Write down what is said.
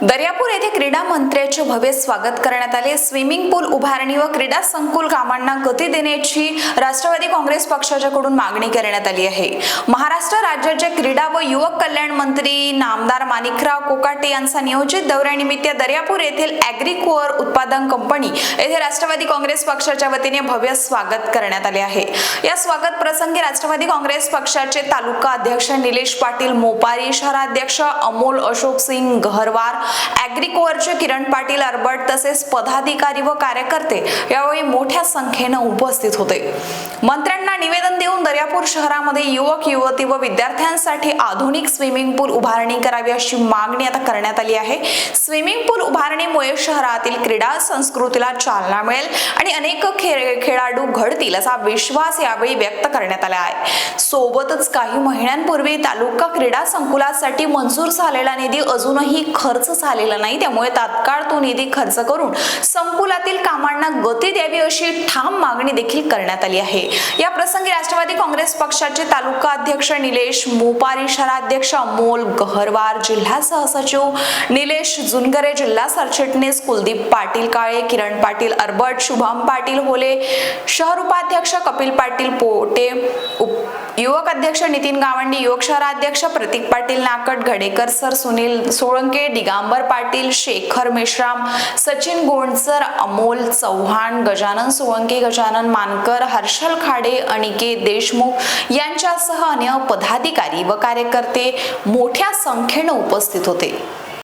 दर्यापूर येथे क्रीडा मंत्र्याचे भव्य स्वागत करण्यात आले. स्विमिंग पूल उभारणी व क्रीडा संकुल कामांना गती देण्याची राष्ट्रवादी काँग्रेस पक्षाच्याकडून मागणी करण्यात आली आहे. महाराष्ट्र राज्याचे क्रीडा व युवक कल्याण मंत्री नामदार माणिकराव कोकाटे यांचा नियोजित दौऱ्यानिमित्त दर्यापूर येथील अॅग्रिकोअर उत्पादन कंपनी येथे राष्ट्रवादी काँग्रेस पक्षाच्या वतीने भव्य स्वागत करण्यात आले आहे. या स्वागत प्रसंगी राष्ट्रवादी काँग्रेस पक्षाचे तालुका अध्यक्ष निलेश पाटील मोपारी शहराध्यक्ष अमोल अशोक सिंग गहरवार अॅग्रिकोअरचे किरण पाटील अरबट तसेच पदाधिकारी व कार्यकर्ते यावेळी मोठ्या संख्येनं उपस्थित होते. मंत्र्यांना निवेदन देऊन दर्यापूर शहरामध्ये युवक युवती व विद्यार्थ्यांसाठी आधुनिक स्विमिंग पूल उभारणी करावी अशी मागणी आता करण्यात आली आहे. स्विमिंग पूल उभारणीमुळे शहरातील क्रीडा संस्कृतीला चालना मिळेल आणि अनेक खेळ खेळाडू घडतील असा विश्वास यावेळी व्यक्त करण्यात आला आहे. सोबतच काही महिन्यांपूर्वी तालुका क्रीडा संकुलासाठी मंजूर झालेला निधी अजूनही खर्च झालेला नाही त्यामुळे तात्काळ तो निधी खर्च करून संकुलातील कामांना गती द्यावी अशी ठाम मागणी देखील करण्यात आली आहे. या प्रसंगी राष्ट्रवादी काँग्रेस पक्षाचे तालुका अध्यक्ष निलेश मोपारी शहराध्यक्ष अमोल गहरवार जिल्हा सहसचिव निलेश जुनगरे जिल्हा सरचिटणीस कुलदीप पाटील काळे किरण पाटील अर्बट शुभम पाटील होले शहर उपाध्यक्ष कपिल पाटील पोटे उप- युवक अध्यक्ष नितीन गावंडी युवक शहराध्यक्ष प्रतीक पाटील नाकट घडेकर सर सुनील सोळंके दिगांबर पाटील शेखर मेश्राम सचिन गोंडसर अमोल चव्हाण गजानन सोळंके गजानन मानकर हर्षल खाडे अनिकेत देशमुख यांच्यासह अन्य पदाधिकारी व कार्यकर्ते मोठ्या संख्येनं उपस्थित होते.